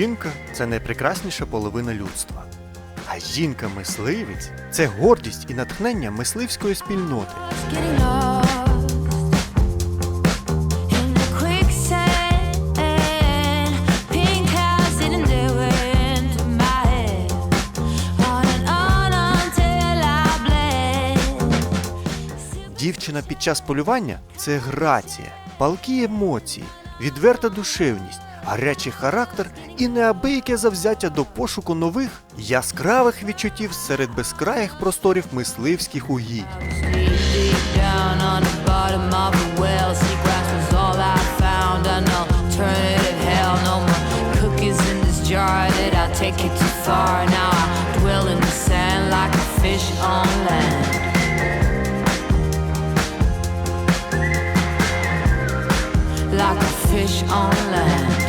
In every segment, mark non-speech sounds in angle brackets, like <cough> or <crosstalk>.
Жінка це найпрекрасніша половина людства. А жінка-мисливець це гордість і натхнення мисливської спільноти. Дівчина під час полювання це грація, палкі емоції, відверта душевність, гарячий характер і неабияке завзяття до пошуку нових яскравих відчуттів серед безкраїх просторів мисливських угідь. Deep, deep down on the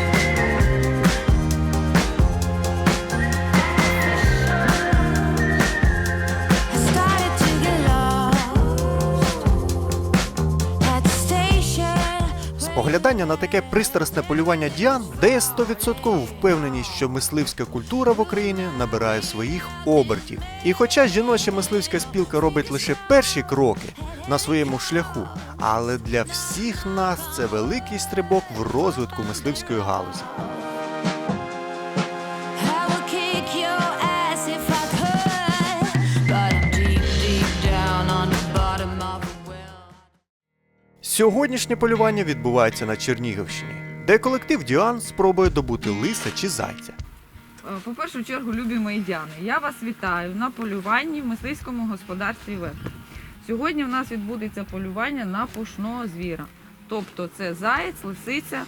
Споглядання на таке пристрасне полювання діан дає 100% впевненість, що мисливська культура в Україні набирає своїх обертів. І хоча жіноча мисливська спілка робить лише перші кроки на своєму шляху, але для всіх нас це великий стрибок в розвитку мисливської галузі. Сьогоднішнє полювання відбувається на Чернігівщині, де колектив Діан спробує добути лиса чи зайця. Е, По першу чергу, любі мої діани, я вас вітаю на полюванні в мисливському господарстві ВЕП. Сьогодні в нас відбудеться полювання на пушного звіра. Тобто це заєць, лисиця.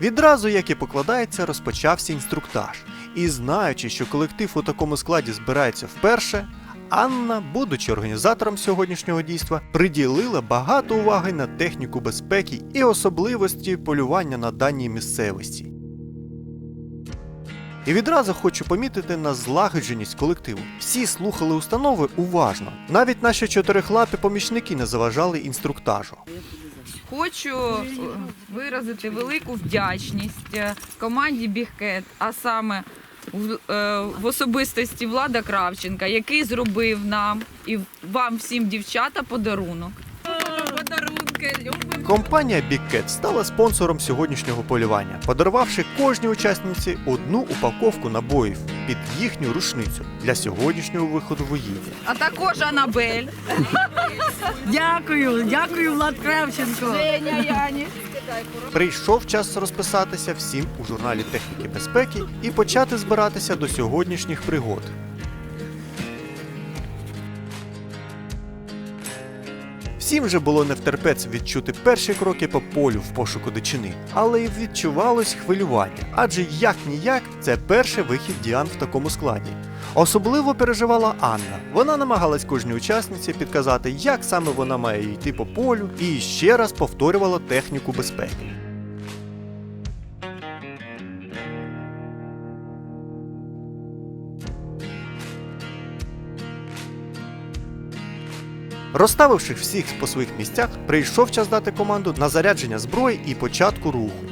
Відразу, як і покладається, розпочався інструктаж. І знаючи, що колектив у такому складі збирається вперше, Анна, будучи організатором сьогоднішнього дійства, приділила багато уваги на техніку безпеки і особливості полювання на даній місцевості. І відразу хочу помітити на злагодженість колективу. Всі слухали установи уважно. Навіть наші чотирихлапі помічники не заважали інструктажу. Хочу е, виразити велику вдячність е, команді Бігкет, а саме в, е, в особистості Влада Кравченка, який зробив нам і вам всім дівчата подарунок. Подарунки, любимо. Компанія Big Cat стала спонсором сьогоднішнього полювання, подарувавши кожній учасниці одну упаковку набоїв під їхню рушницю для сьогоднішнього виходу в угіддя. А також Анабель, Дякую, дякую, Влад Кравченко. Женя Яні. Прийшов час розписатися всім у журналі техніки безпеки і почати збиратися до сьогоднішніх пригод. Всім же було не втерпець відчути перші кроки по полю в пошуку дичини, але й відчувалось хвилювання, адже як ніяк це перший вихід Діан в такому складі. Особливо переживала Анна. Вона намагалась кожній учасниці підказати, як саме вона має йти по полю, і ще раз повторювала техніку безпеки. Розставивши всіх по своїх місцях, прийшов час дати команду на зарядження зброї і початку руху.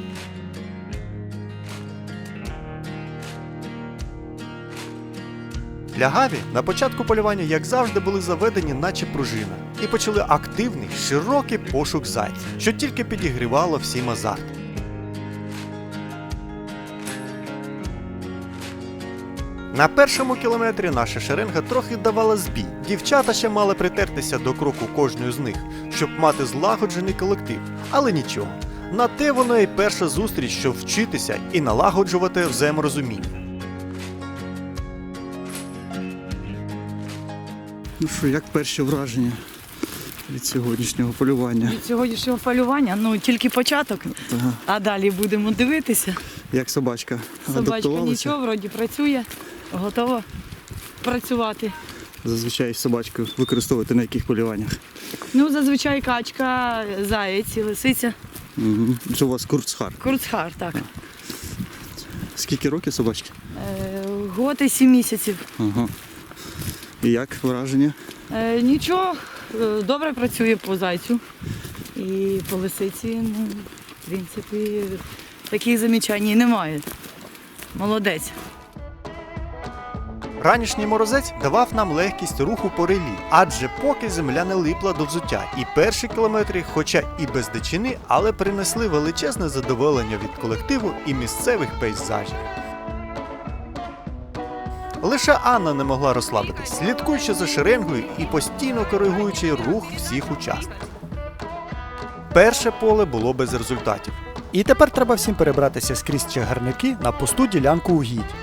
Лягаві на початку полювання, як завжди, були заведені, наче пружина, і почали активний, широкий пошук зайця, що тільки підігрівало всім азарт. На першому кілометрі наша шеренга трохи давала збій. Дівчата ще мали притертися до кроку кожної з них, щоб мати злагоджений колектив. Але нічого. На те воно і перша зустріч, щоб вчитися і налагоджувати взаєморозуміння. Ну що, як перші враження від сьогоднішнього полювання? Від сьогоднішнього полювання, ну тільки початок, Ага. а далі будемо дивитися. Як собачка? Собачка нічого, вроді працює, готова працювати. Зазвичай собачку використовувати на яких полюваннях? Ну, зазвичай качка, заєць, і лисиця, Угу. Що у вас курцхар? курцхар, так. Скільки років собачки? Е, год і сім місяців. Ага. І як враження? Е, нічого, е, добре працює по зайцю і по лисиці, ну, в принципі, таких замічань немає. молодець. Ранішній морозець давав нам легкість руху по релі, адже поки земля не липла до взуття, і перші кілометри, хоча і без дичини, але принесли величезне задоволення від колективу і місцевих пейзажів. Лише Анна не могла розслабитись, слідкуючи за шеренгою і постійно коригуючи рух всіх учасників. Перше поле було без результатів. І тепер треба всім перебратися скрізь чагарники на пусту ділянку угідь.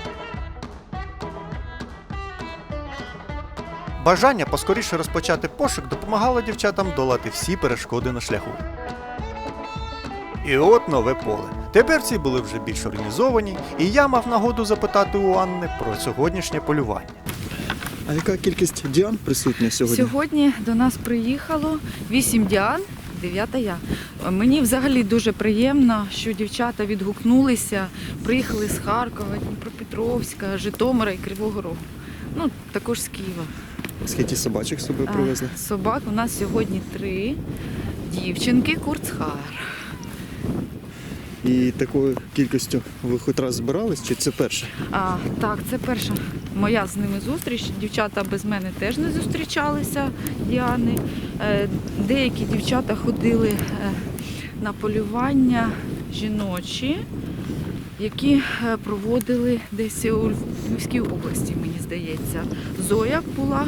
Бажання поскоріше розпочати пошук допомагало дівчатам долати всі перешкоди на шляху. І от нове поле. Тепер ці були вже більш організовані, і я мав нагоду запитати у Анни про сьогоднішнє полювання. А яка кількість діан присутня сьогодні? Сьогодні до нас приїхало 8 діан, 9 я. Мені взагалі дуже приємно, що дівчата відгукнулися, приїхали з Харкова, Дніпропетровська, Житомира і Кривого Рогу. Ну, також з Києва. Скільки собачок з собою А, привезли? Собак у нас сьогодні три дівчинки Курцхар. І такою кількістю ви хоч раз збирались, чи це перше? А, так, це перша моя з ними зустріч. Дівчата без мене теж не зустрічалися, Діани. Е, деякі дівчата ходили е, на полювання жіночі, які е, проводили десь у Львівській області, мені здається. Зоя була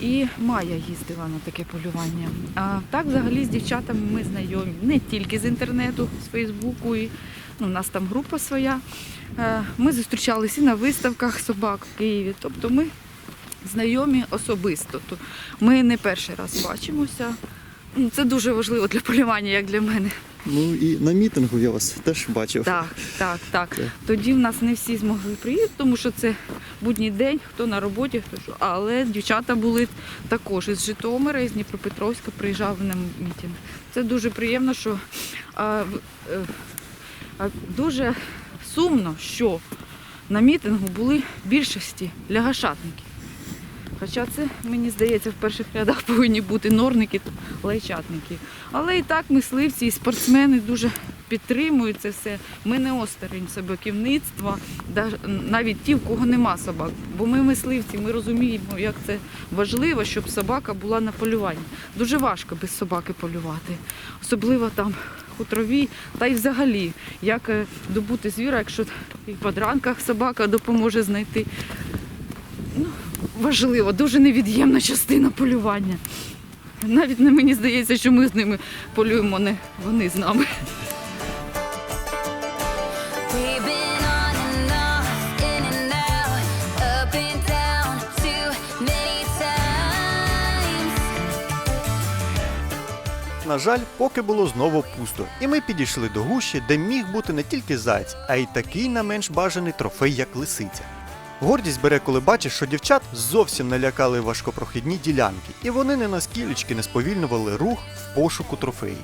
і Майя їздила на таке полювання. А так взагалі з дівчатами ми знайомі не тільки з інтернету, з Фейсбуку, і ну, у нас там група своя. Е, Ми зустрічалися і на виставках собак в Києві. Тобто ми знайомі особисто. То Ми не перший раз бачимося. Це дуже важливо для полювання, як для мене. Ну і на мітингу я вас теж бачив. Так, так, так. Так. Тоді в нас не всі змогли приїхати, тому що це будній день, хто на роботі, хто що. Але дівчата були також із Житомира, із Дніпропетровська приїжджав на мітинг. Це дуже приємно, що а, е, а, дуже сумно, що на мітингу були більшості лягашатники. Хоча це, мені здається, в перших рядах <laughs> повинні бути норники та лайчатники. Але і так мисливці і спортсмени дуже підтримують це все. Ми не осторонь собаківництва, навіть ті, в кого нема собак. Бо ми мисливці, ми розуміємо, як це важливо, щоб собака була на полюванні. Дуже важко без собаки полювати, особливо там хутрові, та й взагалі, як е, добути звіра, якщо і в подранках собака допоможе знайти. Ну, важливо, дуже невід'ємна частина полювання. Навіть не мені здається, що ми з ними полюємо, не вони з нами. На жаль, поки було знову пусто, і ми підійшли до гущі, де міг бути не тільки зайць, а й такий не менш бажаний трофей, як лисиця. Гордість бере, коли бачиш, що дівчат зовсім не лякали важкопрохідні ділянки, і вони не наскілечки не сповільнювали рух в пошуку трофеїв.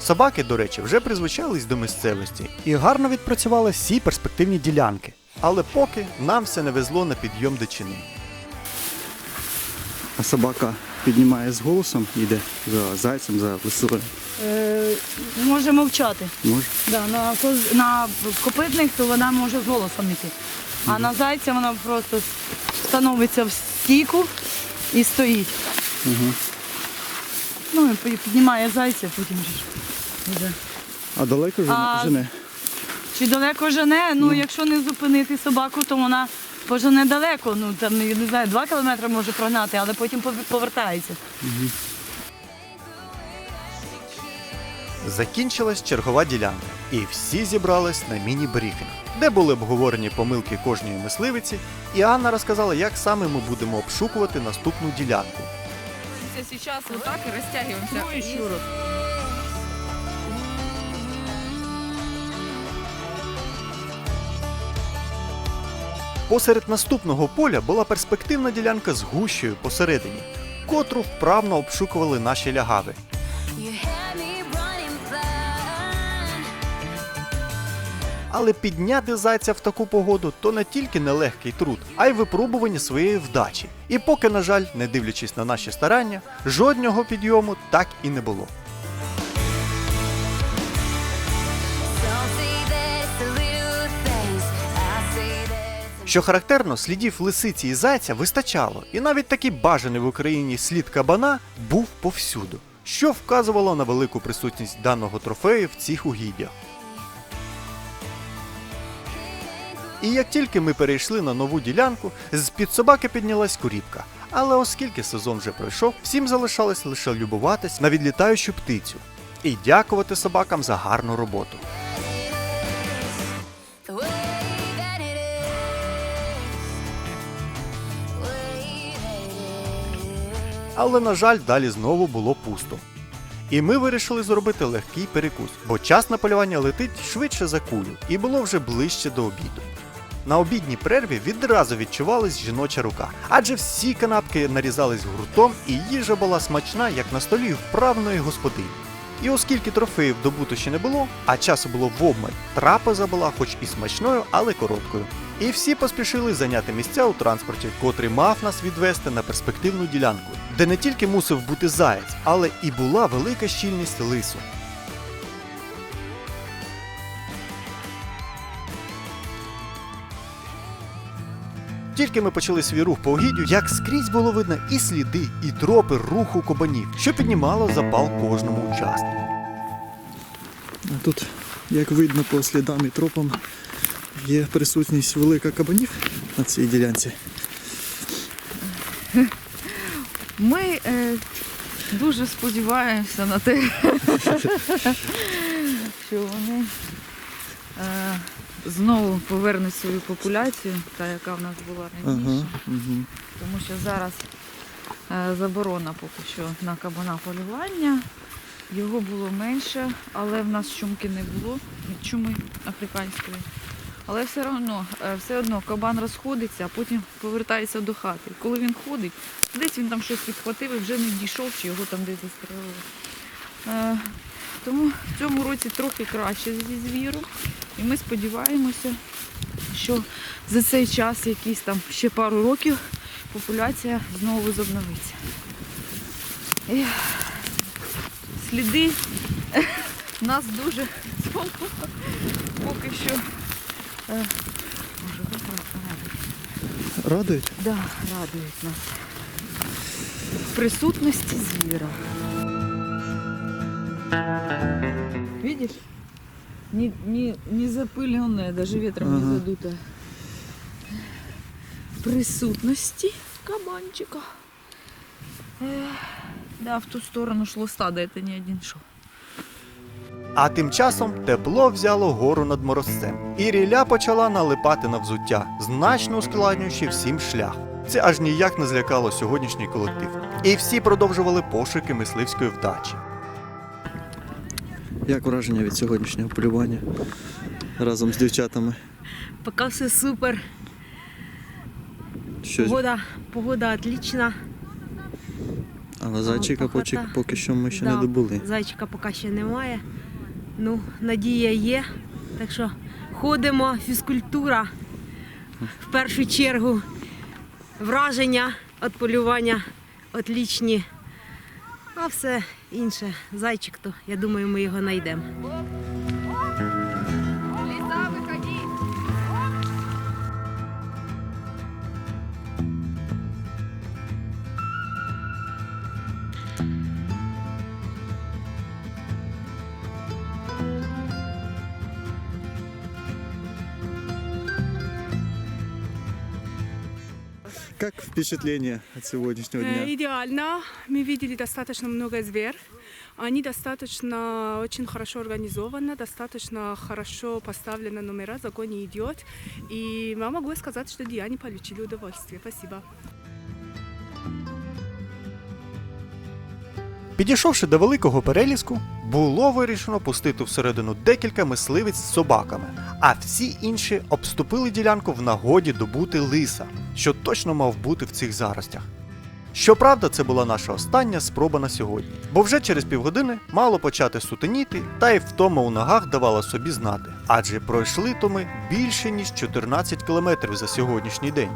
Собаки, до речі, вже призвичались до місцевості і гарно відпрацювали всі перспективні ділянки. Але поки нам все не везло на підйом дичини. А собака піднімає з голосом, йде за зайцем, за лисою. Е, може мовчати. Може. Да, на, коз- на копитних то вона може з голосом йти. А на зайця вона просто становиться в стійку і стоїть. Ну і пі- піднімає зайця, потім же ж йде. А далеко вже А, жене? Чи далеко жене? Ну, якщо не зупинити собаку, то вона пожене далеко. Ну там не знаю, два кілометри може прогнати, але потім пов- повертається. Закінчилась чергова ділянка, і всі зібрались на міні-брифінг, де були обговорені помилки кожної мисливиці, і Анна розказала, як саме ми будемо обшукувати наступну ділянку. Зараз отак і розтягуємося. Ну і Посеред наступного поля була перспективна ділянка з гущею посередині, котру вправно обшукували наші лягави. Але підняти зайця в таку погоду то не тільки нелегкий труд, а й випробування своєї вдачі. І поки, на жаль, не дивлячись на наші старання, жодного підйому так і не було. Що характерно, слідів лисиці і зайця вистачало, і навіть такий бажаний в Україні слід кабана був повсюду, що вказувало на велику присутність даного трофею в цих угіддях. І як тільки ми перейшли на нову ділянку, з під собаки піднялась куріпка. Але оскільки сезон вже пройшов, всім залишалось лише любуватись на відлітаючу птицю і дякувати собакам за гарну роботу. Але, на жаль, далі знову було пусто. І ми вирішили зробити легкий перекус, бо час на полювання летить швидше за кулю, і було вже ближче до обіду. На обідній перерві відразу відчувалась жіноча рука, адже всі канапки нарізались гуртом, і їжа була смачна, як на столі вправної господині. І оскільки трофеїв добуто ще не було, а часу було в обмаль, трапеза була хоч і смачною, але короткою. І всі поспішили зайняти місця у транспорті, котрий мав нас відвести на перспективну ділянку, де не тільки мусив бути заяць, але і була велика щільність лису. Тільки ми почали свій рух по угіддю, як скрізь було видно і сліди, і тропи руху кабанів, що піднімало запал кожному учаснику. А тут, як видно по слідам і тропам, є присутність велика кабанів на цій ділянці. Ми е, дуже сподіваємося на те, <laughs> що вони е, знову повернуть свою популяцію, та яка в нас була раніше. Ага, угу. Тому що зараз е, заборона поки що на кабана полювання. Його було менше, але в нас чумки не було чуми африканської. Але все одно, е, все одно кабан розходиться, а потім повертається до хати. Коли він ходить, десь він там щось підхватив і вже не дійшов, чи його там десь застрелили. Тому в цьому році трохи краще зі звіром. І ми сподіваємося, що за цей час, якісь там ще пару років, популяція знову возобновиться. Ех, Сліди <laughs> нас дуже поки що. е, радують. Да, радують нас. Присутності звіра. Видишь? Не, не, не запыленное, даже ветром Ага. не задуто. В присутності кабанчика. Ех, да, в ту сторону шло стадо, это не один шел. А тим часом тепло взяло гору над морозцем, і ріля почала налипати на взуття, значно ускладнюючи всім шлях. Це аж ніяк не злякало сьогоднішній колектив. І всі продовжували пошуки мисливської вдачі. Як враження від сьогоднішнього полювання разом з дівчатами? Пока все супер. Що, Погода, погода отлична. але зайчика поки, поки що ми ще Да, не добули. Зайчика поки ще немає. Ну, надія є. Так що ходимо, фізкультура. В першу чергу враження від полювання отлічні. А все інше, зайчик, то я думаю, ми його знайдемо. Як впечатлення від сьогоднішнього Э, дня? Идеально. Мы видели достаточно много зверь. Они достаточно очень хорошо организованы, достаточно хорошо поставлены номера, закон не идет. И я могу сказать, что Диане получили удовольствие. Спасибо. Підійшовши до великого переліску, було вирішено пустити всередину декілька мисливиць з собаками, а всі інші обступили ділянку в нагоді добути лиса, що точно мав бути в цих заростях. Щоправда, це була наша остання спроба на сьогодні, бо вже через півгодини мало почати сутеніти, та й втома у ногах давала собі знати, адже пройшли то ми більше ніж 14 кілометрів за сьогоднішній день.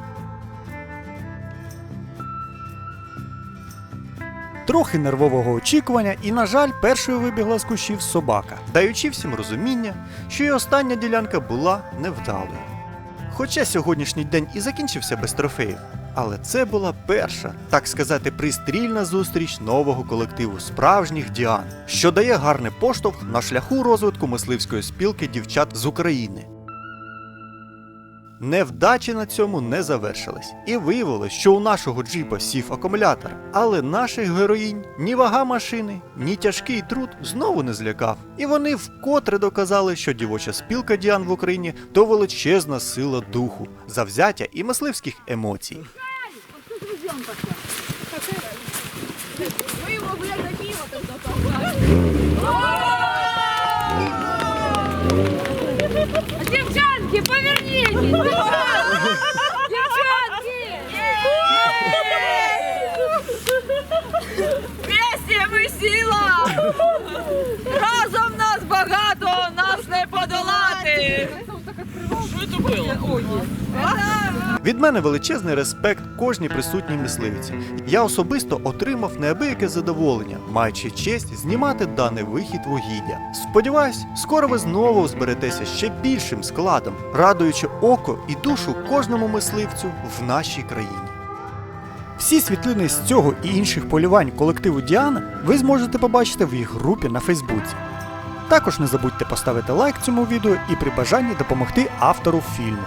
Трохи нервового очікування, і, на жаль, першою вибігла з кущів собака, даючи всім розуміння, що і остання ділянка була невдалою. Хоча сьогоднішній день і закінчився без трофеїв, але це була перша, так сказати, пристрільна зустріч нового колективу справжніх Діан, що дає гарний поштовх на шляху розвитку мисливської спілки дівчат з України. Невдачі на цьому не завершились, і виявилось, що у нашого джипа сів акумулятор, але наших героїнь ні вага машини, ні тяжкий труд знову не злякав. І вони вкотре доказали, що дівоча спілка Діан в Україні то величезна сила духу, завзяття і мисливських емоцій. Девчонки! Вместе ми сила! Разом нас багато, нас не подолати! Від мене величезний респект кожній присутній мисливиці. Я особисто отримав неабияке задоволення, маючи честь знімати даний вихід вугілля. Сподіваюсь, скоро ви знову зберетеся ще більшим складом, радуючи око і душу кожному мисливцю в нашій країні. Всі світлини з цього і інших полювань колективу Діана ви зможете побачити в їх групі на Фейсбуці. Також не забудьте поставити лайк цьому відео і при бажанні допомогти автору фільму.